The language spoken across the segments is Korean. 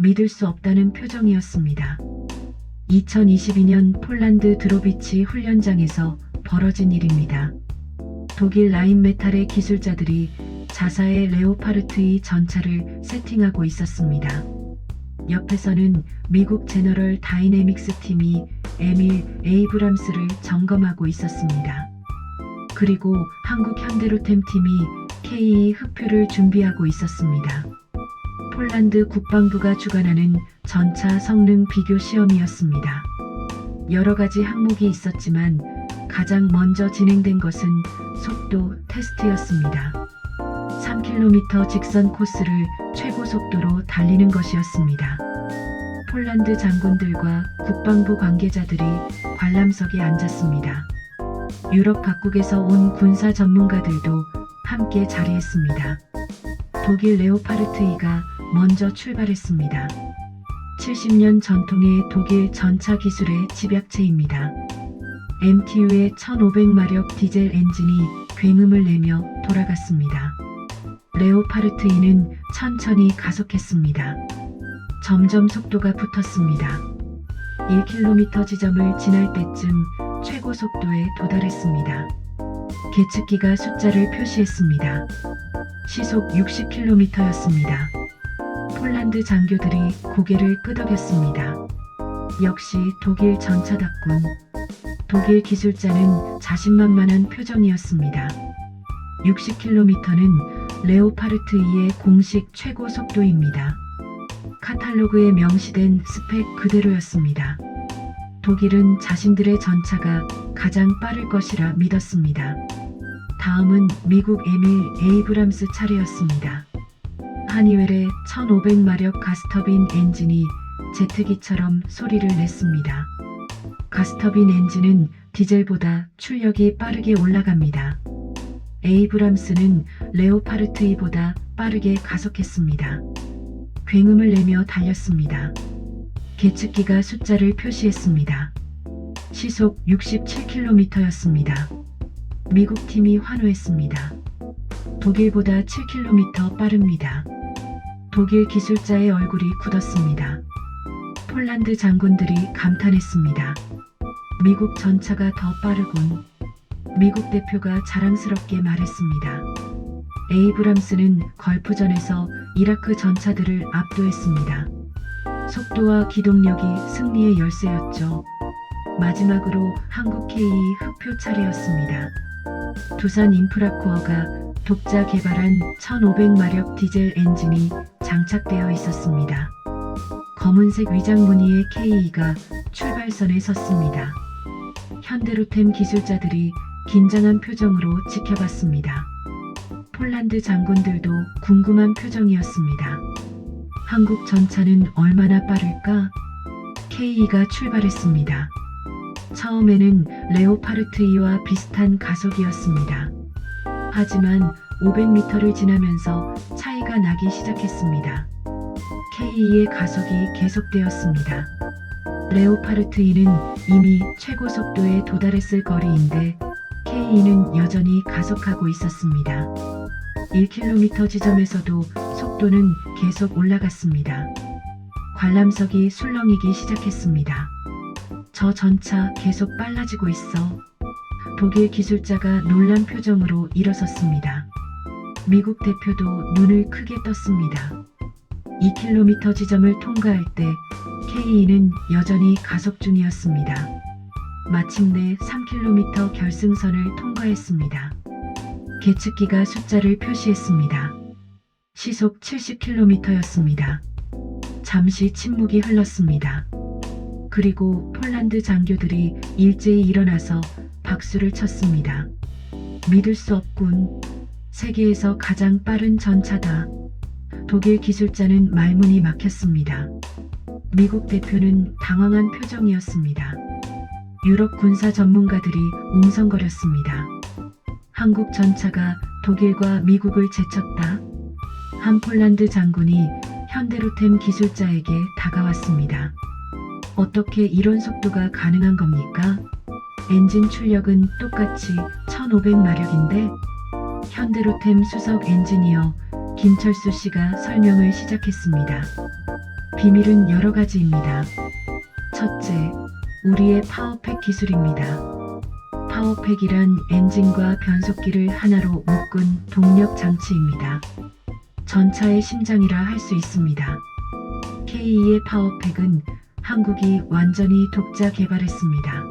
믿을 수 없다는 표정이었습니다. 2022년 폴란드 드로비치 훈련장에서 벌어진 일입니다. 독일 라인메탈의 기술자들이 자사의 레오파르트의 전차를 세팅하고 있었습니다. 옆에서는 미국 제너럴 다이내믹스 팀이 에밀 에이브람스를 점검하고 있었습니다. 그리고 한국 현대로템 팀이 K 흡표를 준비하고 있었습니다. 폴란드 국방부가 주관하는 전차 성능 비교 시험이었습니다. 여러 가지 항목이 있었지만 가장 먼저 진행된 것은 속도 테스트였습니다. 3km 직선 코스를 최고 속도로 달리는 것이었습니다. 폴란드 장군들과 국방부 관계자들이 관람석에 앉았습니다. 유럽 각국에서 온 군사 전문가들도 함께 자리했습니다. 독일 레오파르트이가 먼저 출발했습니다. 70년 전통의 독일 전차 기술의 집약체입니다. MTU의 1500마력 디젤 엔진이 굉음을 내며 돌아갔습니다. 레오파르트이는 천천히 가속했습니다. 점점 속도가 붙었습니다. 1km 지점을 지날 때쯤 최고 속도에 도달했습니다. 계측기가 숫자를 표시했습니다. 시속 60km였습니다. 폴란드 장교들이 고개를 끄덕였습니다. 역시 독일 전차답군. 독일 기술자는 자신만만한 표정이었습니다. 60km는 레오파르트 2의 공식 최고 속도입니다. 카탈로그에 명시된 스펙 그대로였습니다. 독일은 자신들의 전차가 가장 빠를 것이라 믿었습니다. 다음은 미국 에밀 에이브람스 차례였습니다. 하니웰의 1500마력 가스터빈 엔진이 제트기처럼 소리를 냈습니다. 가스터빈 엔진은 디젤보다 출력이 빠르게 올라갑니다. 에이브람스는 레오파르트이보다 빠르게 가속했습니다. 굉음을 내며 달렸습니다. 계측기가 숫자를 표시했습니다. 시속 67km였습니다. 미국 팀이 환호했습니다. 독일보다 7km 빠릅니다. 독일 기술자의 얼굴이 굳었습니다. 폴란드 장군들이 감탄했습니다. 미국 전차가 더 빠르군. 미국 대표가 자랑스럽게 말했습니다. 에이브람스는 걸프전에서 이라크 전차들을 압도했습니다. 속도와 기동력이 승리의 열쇠였죠. 마지막으로 한국 K 흡표 차례였습니다. 두산 인프라코어가 독자 개발한 1500마력 디젤 엔진이 장착되어 있었습니다. 검은색 위장 무늬의 K가 출발선에 섰습니다. 현대로템 기술자들이 긴장한 표정으로 지켜봤습니다. 폴란드 장군들도 궁금한 표정이었습니다. 한국 전차는 얼마나 빠를까? K가 출발했습니다. 처음에는 레오파르트이와 비슷한 가속이었습니다. 하지만 500m를 지나면서 차이가 나기 시작했습니다. K의 가속이 계속되었습니다. 레오파르트이는 이미 최고 속도에 도달했을 거리인데 K는 여전히 가속하고 있었습니다. 1km 지점에서도 속도는 계속 올라갔습니다. 관람석이 술렁이기 시작했습니다. 저 전차 계속 빨라지고 있어. 독일 기술자가 놀란 표정으로 일어섰습니다. 미국 대표도 눈을 크게 떴습니다. 2km 지점을 통과할 때 K는 여전히 가속 중이었습니다. 마침내 3km 결승선을 통과했습니다. 계측기가 숫자를 표시했습니다. 시속 70km였습니다. 잠시 침묵이 흘렀습니다. 그리고 폴란드 장교들이 일제히 일어나서 박수를 쳤습니다. 믿을 수 없군. 세계에서 가장 빠른 전차다. 독일 기술자는 말문이 막혔습니다. 미국 대표는 당황한 표정이었습니다. 유럽 군사 전문가들이 웅성거렸습니다. 한국 전차가 독일과 미국을 제쳤다. 한 폴란드 장군이 현대로템 기술자에게 다가왔습니다. 어떻게 이런 속도가 가능한 겁니까? 엔진 출력은 똑같이 1500마력인데 현대로템 수석 엔지니어 김철수 씨가 설명을 시작했습니다. 비밀은 여러 가지입니다. 첫째, 우리의 파워팩 기술입니다. 파워팩이란 엔진과 변속기를 하나로 묶은 동력 장치입니다. 전차의 심장이라 할 수 있습니다. K2의 파워팩은 한국이 완전히 독자 개발했습니다.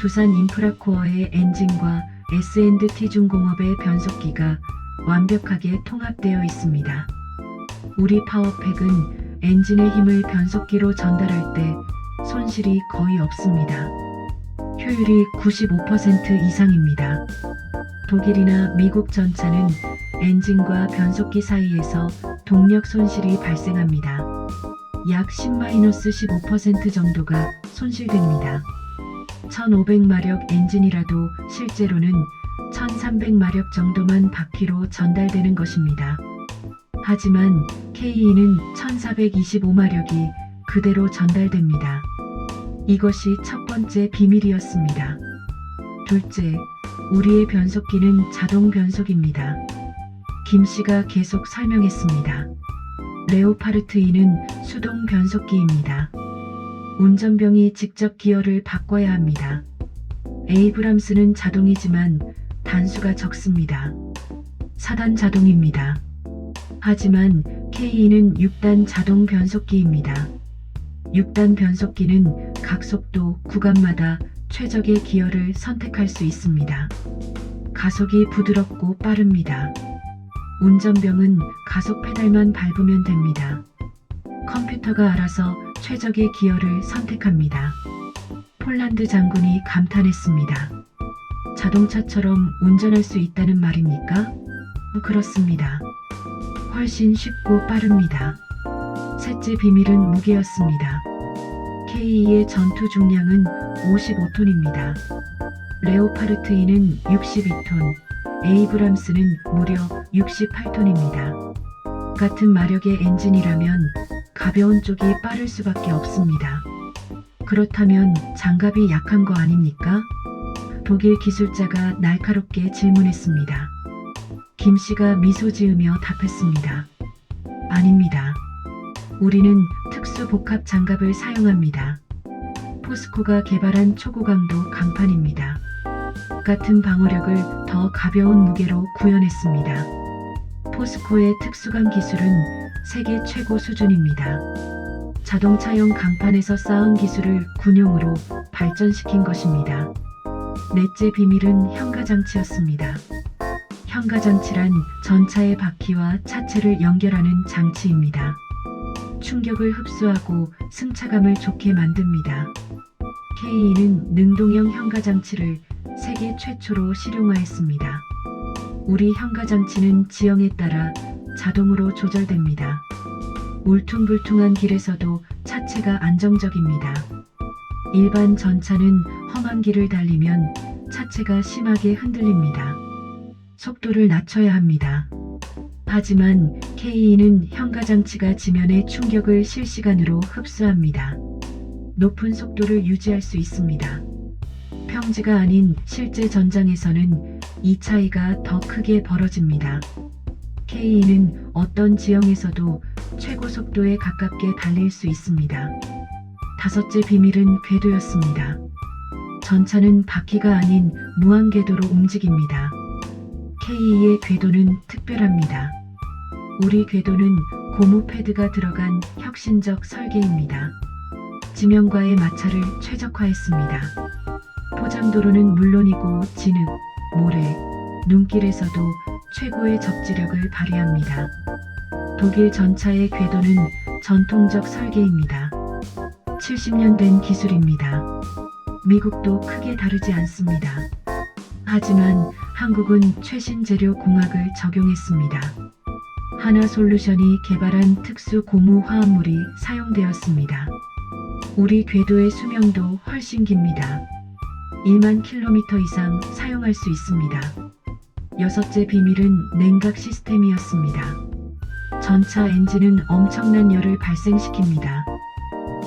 두산 인프라코어의 엔진과 S&T 중공업의 변속기가 완벽하게 통합되어 있습니다. 우리 파워팩은 엔진의 힘을 변속기로 전달할 때 손실이 거의 없습니다. 효율이 95% 이상입니다. 독일이나 미국 전차는 엔진과 변속기 사이에서 동력 손실이 발생합니다. 약 10-15% 정도가 손실됩니다. 1500마력 엔진이라도 실제로는 1300마력 정도만 바퀴로 전달되는 것입니다. 하지만 K2는 1425마력이 그대로 전달됩니다. 이것이 첫 번째 비밀이었습니다. 둘째, 우리의 변속기는 자동 변속입니다. 김 씨가 계속 설명했습니다. 레오파르트 2는 수동 변속기입니다. 운전병이 직접 기어를 바꿔야 합니다. 에이브람스는 자동이지만 단수가 적습니다. 4단 자동입니다. 하지만 K2는 6단 자동 변속기입니다. 6단 변속기는 각 속도 구간마다 최적의 기어를 선택할 수 있습니다. 가속이 부드럽고 빠릅니다. 운전병은 가속 페달만 밟으면 됩니다. 컴퓨터가 알아서 최적의 기어를 선택합니다. 폴란드 장군이 감탄했습니다. 자동차처럼 운전할 수 있다는 말입니까? 그렇습니다. 훨씬 쉽고 빠릅니다. 셋째 비밀은 무게였습니다. K2의 전투 중량은 55톤입니다. 레오파르트 2는 62톤, 에이브람스는 무려 68톤입니다. 같은 마력의 엔진이라면 가벼운 쪽이 빠를 수밖에 없습니다. 그렇다면 장갑이 약한 거 아닙니까? 독일 기술자가 날카롭게 질문했습니다. 김 씨가 미소 지으며 답했습니다. 아닙니다. 우리는 특수 복합 장갑을 사용합니다. 포스코가 개발한 초고강도 강판입니다. 같은 방어력을 더 가벼운 무게로 구현했습니다. 포스코의 특수강 기술은 세계 최고 수준입니다. 자동차용 강판에서 쌓은 기술을 군용으로 발전시킨 것입니다. 넷째 비밀은 현가장치였습니다. 현가장치란 전차의 바퀴와 차체를 연결하는 장치입니다. 충격을 흡수하고 승차감을 좋게 만듭니다. K2는 능동형 현가장치를 세계 최초로 실용화했습니다. 우리 현가장치는 지형에 따라 자동으로 조절됩니다. 울퉁불퉁한 길에서도 차체가 안정적입니다. 일반 전차는 험한 길을 달리면 차체가 심하게 흔들립니다. 속도를 낮춰야 합니다. 하지만 K2는 현가장치가 지면의 충격을 실시간으로 흡수합니다. 높은 속도를 유지할 수 있습니다. 평지가 아닌 실제 전장에서는 이 차이가 더 크게 벌어집니다. K2는 어떤 지형에서도 최고 속도에 가깝게 달릴 수 있습니다. 다섯째 비밀은 궤도였습니다. 전차는 바퀴가 아닌 무한 궤도로 움직입니다. K2의 궤도는 특별합니다. 우리 궤도는 고무 패드가 들어간 혁신적 설계입니다. 지면과의 마찰을 최적화했습니다. 포장도로는 물론이고 진흙, 모래, 눈길에서도 최고의 적지력을 발휘합니다. 독일 전차의 궤도는 전통적 설계입니다. 70년 된 기술입니다. 미국도 크게 다르지 않습니다. 하지만 한국은 최신 재료 공학을 적용했습니다. 하나 솔루션이 개발한 특수 고무 화합물이 사용되었습니다. 우리 궤도의 수명도 훨씬 깁니다. 1만 킬로미터 이상 사용할 수 있습니다. 여섯째 비밀은 냉각 시스템이었습니다. 전차 엔진은 엄청난 열을 발생시킵니다.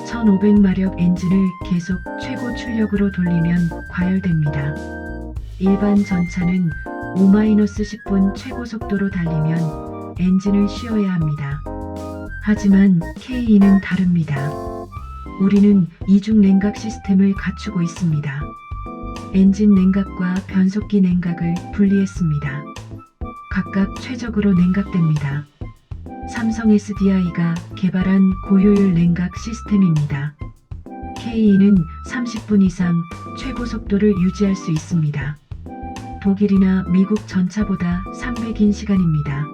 1500마력 엔진을 계속 최고 출력으로 돌리면 과열됩니다. 일반 전차는 5-10분 최고 속도로 달리면 엔진을 쉬어야 합니다. 하지만 KE는 다릅니다. 우리는 이중 냉각 시스템을 갖추고 있습니다. 엔진 냉각과 변속기 냉각을 분리했습니다. 각각 최적으로 냉각됩니다. 삼성 SDI가 개발한 고효율 냉각 시스템입니다. KE는 30분 이상 최고 속도를 유지할 수 있습니다. 독일이나 미국 전차보다 300인 시간입니다.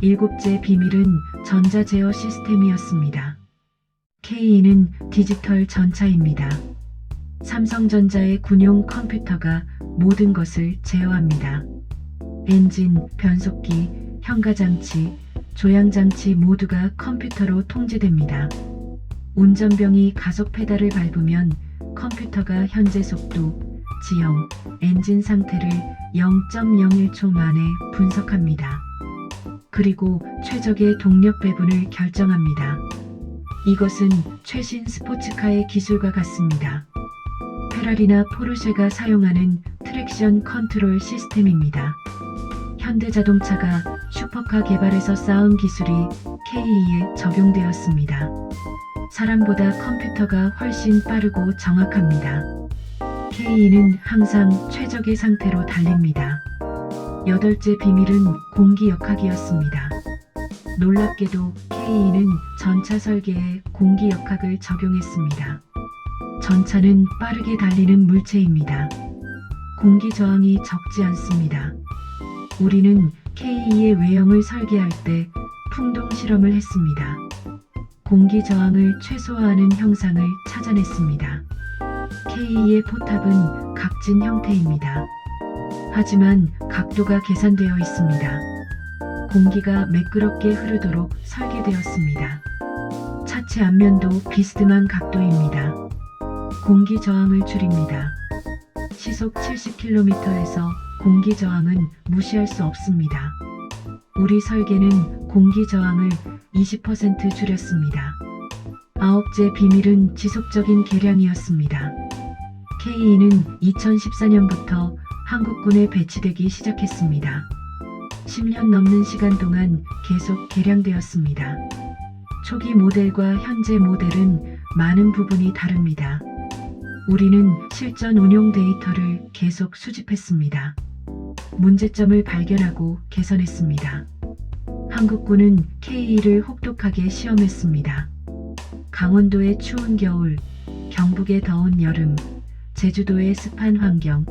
일곱째 비밀은 전자 제어 시스템이었습니다. KE는 디지털 전차입니다. 삼성전자의 군용 컴퓨터가 모든 것을 제어합니다. 엔진, 변속기, 현가장치, 조향장치 모두가 컴퓨터로 통제됩니다. 운전병이 가속 페달을 밟으면 컴퓨터가 현재 속도, 지형, 엔진 상태를 0.01초 만에 분석합니다. 그리고 최적의 동력 배분을 결정합니다. 이것은 최신 스포츠카의 기술과 같습니다. 페라리나 포르쉐가 사용하는 트랙션 컨트롤 시스템입니다. 현대자동차가 슈퍼카 개발에서 쌓은 기술이 KE에 적용되었습니다. 사람보다 컴퓨터가 훨씬 빠르고 정확합니다. KE는 항상 최적의 상태로 달립니다. 여덟째 비밀은 공기 역학이었습니다. 놀랍게도 KE는 전차 설계에 공기 역학을 적용했습니다. 전차는 빠르게 달리는 물체입니다. 공기 저항이 적지 않습니다. 우리는 KE의 외형을 설계할 때 풍동 실험을 했습니다. 공기 저항을 최소화하는 형상을 찾아냈습니다. KE의 포탑은 각진 형태입니다. 하지만 각도가 계산되어 있습니다. 공기가 매끄럽게 흐르도록 설계되었습니다. 차체 앞면도 비스듬한 각도입니다. 공기 저항을 줄입니다. 시속 70km에서 공기 저항은 무시할 수 없습니다. 우리 설계는 공기 저항을 20% 줄였습니다. 아홉째 비밀은 지속적인 개량이었습니다. KE는 2014년부터 한국군에 배치되기 시작했습니다. 10년 넘는 시간 동안 계속 개량되었습니다. 초기 모델과 현재 모델은 많은 부분이 다릅니다. 우리는 실전 운용 데이터를 계속 수집했습니다. 문제점을 발견하고 개선했습니다. 한국군은 KE를 혹독하게 시험했습니다. 강원도의 추운 겨울, 경북의 더운 여름, 제주도의 습한 환경,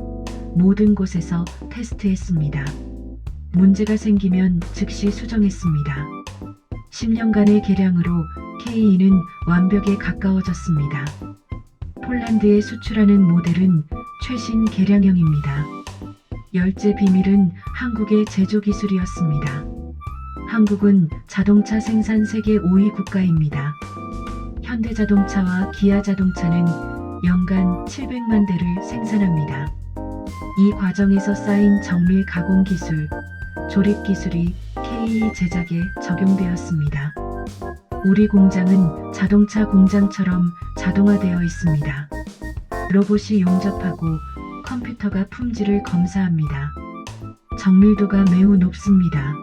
모든 곳에서 테스트했습니다. 문제가 생기면 즉시 수정했습니다. 10년간의 개량으로 KE는 완벽에 가까워졌습니다. 폴란드에 수출하는 모델은 최신 개량형입니다. 열째 비밀은 한국의 제조 기술이었습니다. 한국은 자동차 생산 세계 5위 국가입니다. 현대자동차와 기아자동차는 연간 700만 대를 생산합니다. 이 과정에서 쌓인 정밀 가공 기술, 조립 기술이 KE 제작에 적용되었습니다. 우리 공장은 자동차 공장처럼 자동화되어 있습니다. 로봇이 용접하고 컴퓨터가 품질을 검사합니다. 정밀도가 매우 높습니다.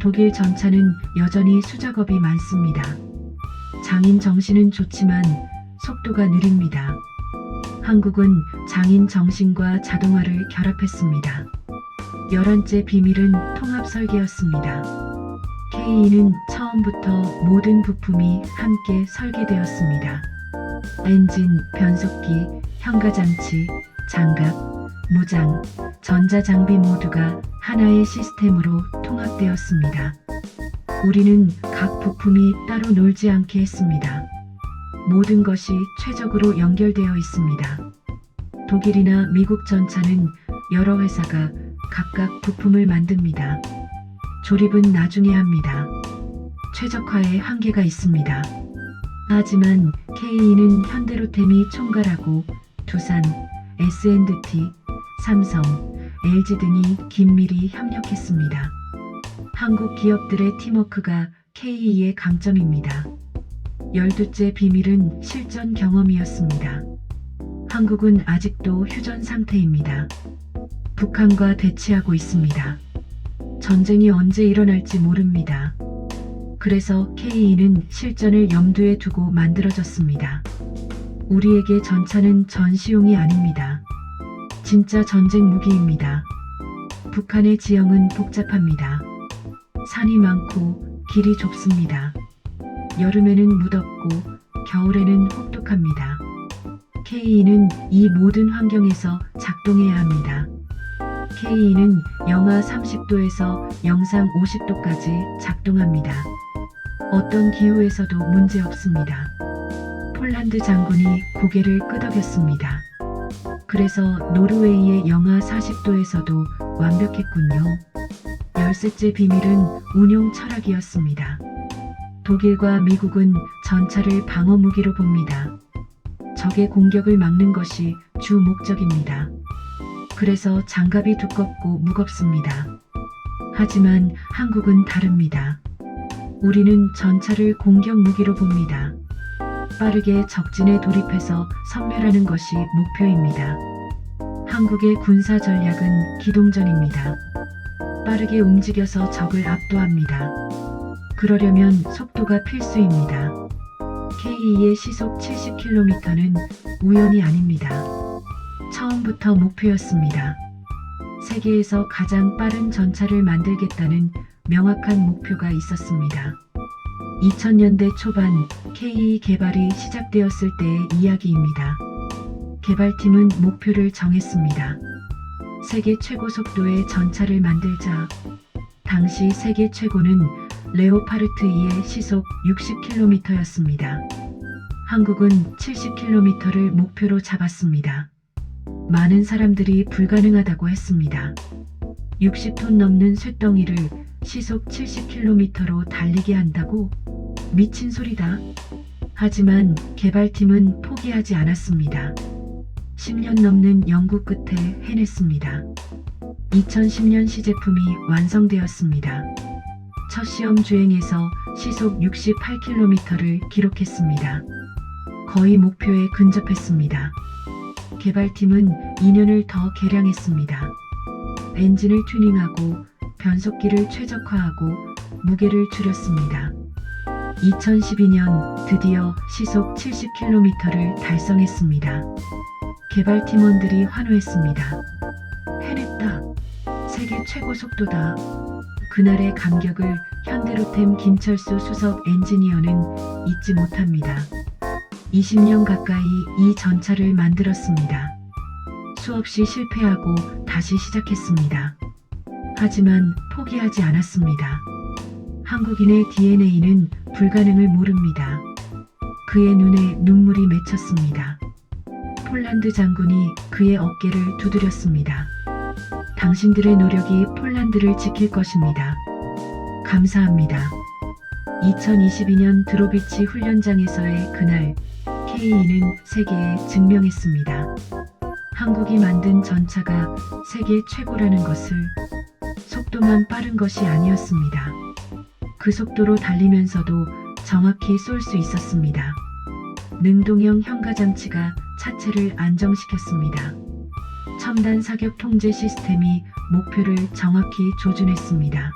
독일 전차는 여전히 수작업이 많습니다. 장인 정신은 좋지만 속도가 느립니다. 한국은 장인 정신과 자동화를 결합했습니다. 열한째 비밀은 통합 설계였습니다. KE는 처음부터 모든 부품이 함께 설계되었습니다. 엔진, 변속기, 현가장치, 장갑, 무장, 전자장비 모두가 하나의 시스템으로 통합되었습니다. 우리는 각 부품이 따로 놀지 않게 했습니다. 모든 것이 최적으로 연결되어 있습니다. 독일이나 미국 전차는 여러 회사가 각각 부품을 만듭니다. 조립은 나중에 합니다. 최적화에 한계가 있습니다. 하지만 KE는 현대로템이 총괄하고 두산, S&T, 삼성, LG 등이 긴밀히 협력했습니다. 한국 기업들의 팀워크가 KE의 강점입니다. 열두째 비밀은 실전 경험이었습니다. 한국은 아직도 휴전 상태입니다. 북한과 대치하고 있습니다. 전쟁이 언제 일어날지 모릅니다. 그래서 K는 실전을 염두에 두고 만들어졌습니다. 우리에게 전차는 전시용이 아닙니다. 진짜 전쟁 무기입니다. 북한의 지형은 복잡합니다. 산이 많고 길이 좁습니다. 여름에는 무덥고 겨울에는 혹독합니다. K는 이 모든 환경에서 작동해야 합니다. K는 영하 30도에서 영상 50도까지 작동합니다. 어떤 기후에서도 문제 없습니다. 폴란드 장군이 고개를 끄덕였습니다. 그래서 노르웨이의 영하 40도에서도 완벽했군요. 열쇠째 비밀은 운용 철학이었습니다. 독일과 미국은 전차를 방어 무기로 봅니다. 적의 공격을 막는 것이 주 목적입니다. 그래서 장갑이 두껍고 무겁습니다. 하지만 한국은 다릅니다. 우리는 전차를 공격 무기로 봅니다. 빠르게 적진에 돌입해서 섬멸하는 것이 목표입니다. 한국의 군사 전략은 기동전입니다. 빠르게 움직여서 적을 압도합니다. 그러려면 속도가 필수입니다. K2의 시속 70km는 우연이 아닙니다. 처음부터 목표였습니다. 세계에서 가장 빠른 전차를 만들겠다는 명확한 목표가 있었습니다. 2000년대 초반 K2 개발이 시작되었을 때의 이야기입니다. 개발팀은 목표를 정했습니다. 세계 최고 속도의 전차를 만들자. 당시 세계 최고는 레오파르트 2의 시속 60km였습니다. 한국은 70km를 목표로 잡았습니다. 많은 사람들이 불가능하다고 했습니다. 60톤 넘는 쇳덩이를 시속 70km로 달리게 한다고? 미친 소리다. 하지만 개발팀은 포기하지 않았습니다. 10년 넘는 연구 끝에 해냈습니다. 2010년 시 제품이 완성되었습니다. 첫 시험 주행에서 시속 68km를 기록했습니다. 거의 목표에 근접했습니다. 개발팀은 2년을 더 개량했습니다. 엔진을 튜닝하고 변속기를 최적화하고 무게를 줄였습니다. 2012년 드디어 시속 70km를 달성했습니다. 개발팀원들이 환호했습니다. 해냈다. 세계 최고 속도다. 그날의 감격을 현대로템 김철수 수석 엔지니어는 잊지 못합니다. 20년 가까이 이 전차를 만들었습니다. 수없이 실패하고 다시 시작했습니다. 하지만 포기하지 않았습니다. 한국인의 DNA는 불가능을 모릅니다. 그의 눈에 눈물이 맺혔습니다. 폴란드 장군이 그의 어깨를 두드렸습니다. 당신들의 노력이 폴란드를 지킬 것입니다. 감사합니다. 2022년 드로비치 훈련장에서의 그날 K는 세계에 증명했습니다. 한국이 만든 전차가 세계 최고라는 것을 속도만 빠른 것이 아니었습니다. 그 속도로 달리면서도 정확히 쏠 수 있었습니다. 능동형 현가장치가 차체를 안정시켰습니다. 첨단 사격 통제 시스템이 목표를 정확히 조준했습니다.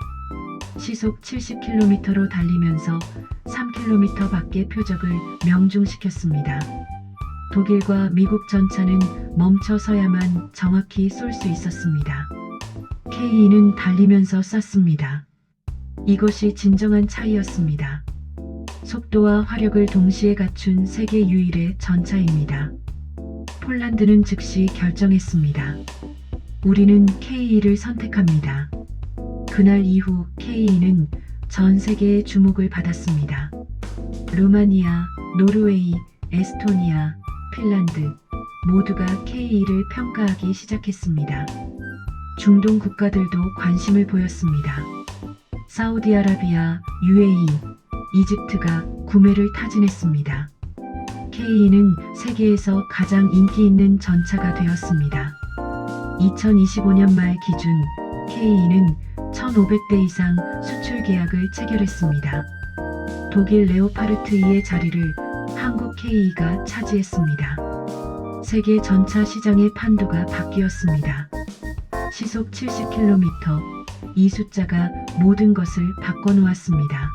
시속 70km로 달리면서 3km 밖의 표적을 명중시켰습니다. 독일과 미국 전차는 멈춰서야만 정확히 쏠 수 있었습니다. K2는 달리면서 쐈습니다. 이것이 진정한 차이였습니다. 속도와 화력을 동시에 갖춘 세계 유일의 전차입니다. 폴란드는 즉시 결정했습니다. 우리는 K2를 선택합니다. 그날 이후 K2는 전 세계의 주목을 받았습니다. 루마니아, 노르웨이, 에스토니아, 핀란드 모두가 K2를 평가하기 시작했습니다. 중동 국가들도 관심을 보였습니다. 사우디아라비아, UAE, 이집트가 구매를 타진했습니다. K2는 세계에서 가장 인기 있는 전차가 되었습니다. 2025년 말 기준 K2는 1,500대 이상 수출 계약을 체결했습니다. 독일 레오파르트 2의 자리를 한국 K2가 차지했습니다. 세계 전차 시장의 판도가 바뀌었습니다. 시속 70km, 이 숫자가 모든 것을 바꿔놓았습니다.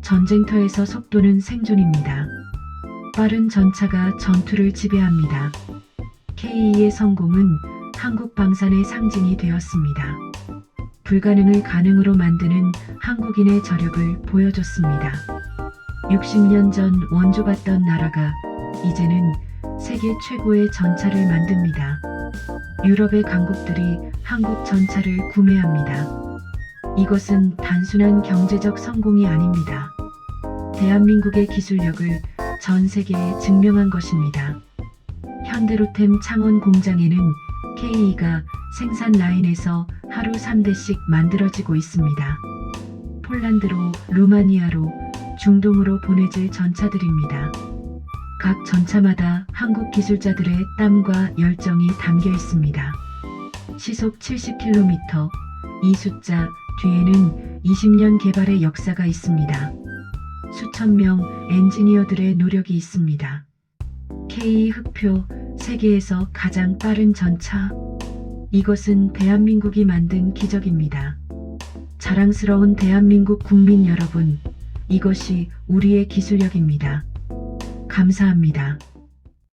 전쟁터에서 속도는 생존입니다. 빠른 전차가 전투를 지배합니다. K2의 성공은 한국 방산의 상징이 되었습니다. 불가능을 가능으로 만드는 한국인의 저력을 보여줬습니다. 60년 전 원조받던 나라가 이제는 세계 최고의 전차를 만듭니다. 유럽의 강국들이 한국 전차를 구매합니다. 이것은 단순한 경제적 성공이 아닙니다. 대한민국의 기술력을 전 세계에 증명한 것입니다. 현대로템 창원 공장에는 K2가 생산 라인에서 하루 3대씩 만들어지고 있습니다. 폴란드로, 루마니아로, 중동으로 보내질 전차들입니다. 각 전차마다 한국 기술자들의 땀과 열정이 담겨 있습니다. 시속 70km, 이 숫자 뒤에는 20년 개발의 역사가 있습니다. 수천 명 엔지니어들의 노력이 있습니다. K 흑표 세계에서 가장 빠른 전차. 이것은 대한민국이 만든 기적입니다. 자랑스러운 대한민국 국민 여러분, 이것이 우리의 기술력입니다. 감사합니다.